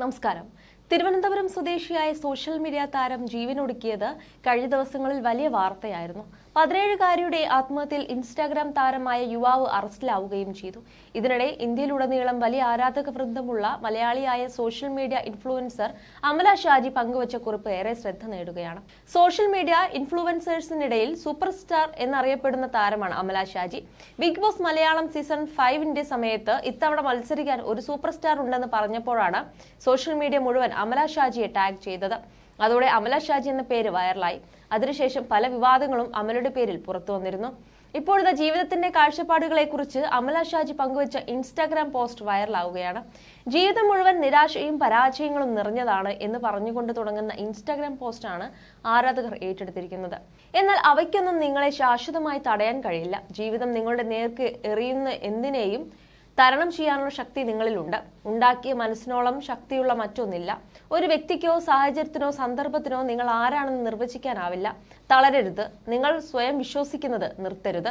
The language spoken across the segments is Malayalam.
നമസ്കാരം. തിരുവനന്തപുരം സ്വദേശിയായ സോഷ്യൽ മീഡിയ താരം ജീവനൊടുക്കിയത് കഴിഞ്ഞ ദിവസങ്ങളിൽ വലിയ വാർത്തയായിരുന്നു. പതിനേഴുകാരിയുടെ ആത്മഹത്യയിൽ ഇൻസ്റ്റാഗ്രാം താരമായ യുവാവ് അറസ്റ്റിലാവുകയും ചെയ്തു. ഇതിനിടെ ഇന്ത്യയിലുടനീളം വലിയ ആരാധക വൃന്ദമുള്ള മലയാളിയായ social media influencer Amala Shaji പങ്കുവച്ച കുറിപ്പ് ഏറെ ശ്രദ്ധ നേടുകയാണ്. സോഷ്യൽ മീഡിയ ഇൻഫ്ലുവൻസേഴ്സിനിടയിൽ സൂപ്പർ സ്റ്റാർ എന്നറിയപ്പെടുന്ന താരമാണ് Amala Shaji. Big Boss Malayalam season ഫൈവിന്റെ സമയത്ത് ഇത്തവണ മത്സരിക്കാൻ ഒരു സൂപ്പർ സ്റ്റാർ ഉണ്ടെന്ന് പറഞ്ഞപ്പോഴാണ് സോഷ്യൽ മീഡിയ മുഴുവൻ അമല ഷാജിയെ ടാഗ് ചെയ്തത്. അതോടെ അമല ഷാജി എന്ന പേര് വൈറലായി. അതിനുശേഷം പല വിവാദങ്ങളും അമലയുടെ പേരിൽ പുറത്തു വന്നിരുന്നു. ഇപ്പോഴത്തെ ജീവിതത്തിന്റെ കാഴ്ചപ്പാടുകളെ കുറിച്ച് അമല ഷാജി പങ്കുവച്ച ഇൻസ്റ്റാഗ്രാം പോസ്റ്റ് വൈറലാവുകയാണ്. ജീവിതം മുഴുവൻ നിരാശയും പരാജയങ്ങളും നിറഞ്ഞതാണ് എന്ന് പറഞ്ഞുകൊണ്ട് തുടങ്ങുന്ന ഇൻസ്റ്റാഗ്രാം പോസ്റ്റാണ് ആരാധകർ ഏറ്റെടുത്തിരിക്കുന്നത്. എന്നാൽ അവയ്ക്കൊന്നും നിങ്ങളെ ശാശ്വതമായി തടയാൻ കഴിയില്ല. ജീവിതം നിങ്ങളുടെ നേർക്ക് എറിയുന്ന എന്തിനേയും തരണം ചെയ്യാനുള്ള ശക്തി നിങ്ങളിലുണ്ട്. ഉണ്ടാക്കിയ മനസ്സിനോളം ശക്തിയുള്ള മറ്റൊന്നില്ല. ഒരു വ്യക്തിക്കോ സാഹചര്യത്തിനോ സന്ദർഭത്തിനോ നിങ്ങൾ ആരാണെന്ന് നിർവചിക്കാനാവില്ല. തളരരുത്. നിങ്ങൾ സ്വയം വിശ്വസിക്കുന്നത് നിർത്തരുത്.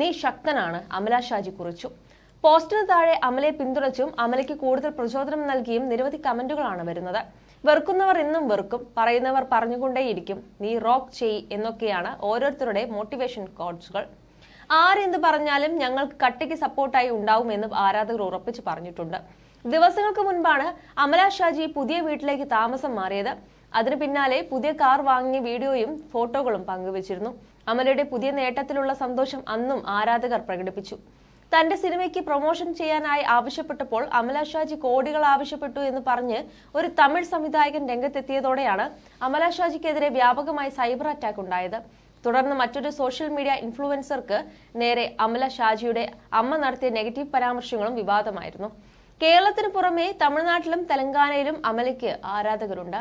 നീ ശക്തനാണ് അമല ഷാജി കുറിച്ചു. പോസ്റ്റിന് താഴെ അമലയെ പിന്തുണച്ചും അമലയ്ക്ക് കൂടുതൽ പ്രചോദനം നൽകിയും നിരവധി കമന്റുകളാണ് വരുന്നത്. വെറുക്കുന്നവർ ഇന്നും വെറുക്കും. പറയുന്നവർ പറഞ്ഞുകൊണ്ടേയിരിക്കും. നീ റോക്ക് ചെയ് എന്നൊക്കെയാണ് ഓരോരുത്തരുടെ മോട്ടിവേഷൻ കോഡ്സുകൾ. ആരെന്ത് പറഞ്ഞാലും ഞങ്ങൾക്ക് കട്ടയ്ക്ക് സപ്പോർട്ടായി ഉണ്ടാവുമെന്ന് ആരാധകർ ഉറപ്പിച്ചു പറഞ്ഞിട്ടുണ്ട്. ദിവസങ്ങൾക്ക് മുൻപാണ് അമല ഷാജി പുതിയ വീട്ടിലേക്ക് താമസം മാറിയത്. അതിന് പിന്നാലെ പുതിയ കാർ വാങ്ങിയ വീഡിയോയും ഫോട്ടോകളും പങ്കുവച്ചിരുന്നു. അമലയുടെ പുതിയ നേട്ടത്തിലുള്ള സന്തോഷം അന്നും ആരാധകർ പ്രകടിപ്പിച്ചു. തന്റെ സിനിമയ്ക്ക് പ്രൊമോഷൻ ചെയ്യാനായി ആവശ്യപ്പെട്ടപ്പോൾ അമല ഷാജി കോടികൾ ആവശ്യപ്പെട്ടു എന്ന് പറഞ്ഞ് ഒരു തമിഴ് സംവിധായകൻ രംഗത്തെത്തിയതോടെയാണ് അമല ഷാജിക്കെതിരെ വ്യാപകമായി സൈബർ അറ്റാക്ക് ഉണ്ടായത്. തുടർന്ന് മറ്റൊരു സോഷ്യൽ മീഡിയ ഇൻഫ്ലുവൻസർക്ക് നേരെ അമല ഷാജിയുടെ അമ്മ നടത്തിയ നെഗറ്റീവ് പരാമർശങ്ങളും വിവാദമായിരുന്നു. കേരളത്തിന് പുറമെ തമിഴ്നാട്ടിലും തെലങ്കാനയിലും അമലയ്ക്ക് ആരാധകരുണ്ട്.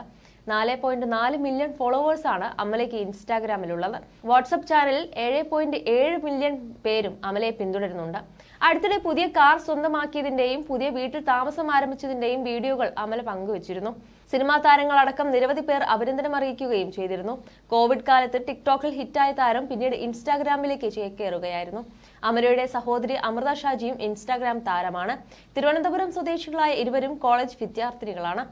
നാല് പോയിന്റ് നാല് മില്യൺ ഫോളോവേഴ്സാണ് അമലയ്ക്ക് ഇൻസ്റ്റാഗ്രാമിലുള്ളത്. വാട്സപ്പ് ചാനലിൽ ഏഴ് പോയിന്റ് ഏഴ് മില്യൺ പേരും അമലയെ പിന്തുടരുന്നുണ്ട്. അടുത്തിടെ പുതിയ കാർ സ്വന്തമാക്കിയതിന്റെയും പുതിയ വീട്ടിൽ താമസം ആരംഭിച്ചതിന്റെയും വീഡിയോകൾ അമല പങ്കുവച്ചിരുന്നു. സിനിമാ താരങ്ങളടക്കം നിരവധി പേർ അഭിനന്ദനം അറിയിക്കുകയും ചെയ്തിരുന്നു. കോവിഡ് കാലത്ത് ടിക്ടോക്കിൽ ഹിറ്റായ താരം പിന്നീട് ഇൻസ്റ്റാഗ്രാമിലേക്ക് ചേക്കേറുകയായിരുന്നു. അമലയുടെ സഹോദരി അമൃത ഷാജിയും ഇൻസ്റ്റാഗ്രാം താരമാണ്. തിരുവനന്തപുരം സ്വദേശികളായ ഇരുവരും കോളേജ് വിദ്യാർത്ഥിനികളാണ്.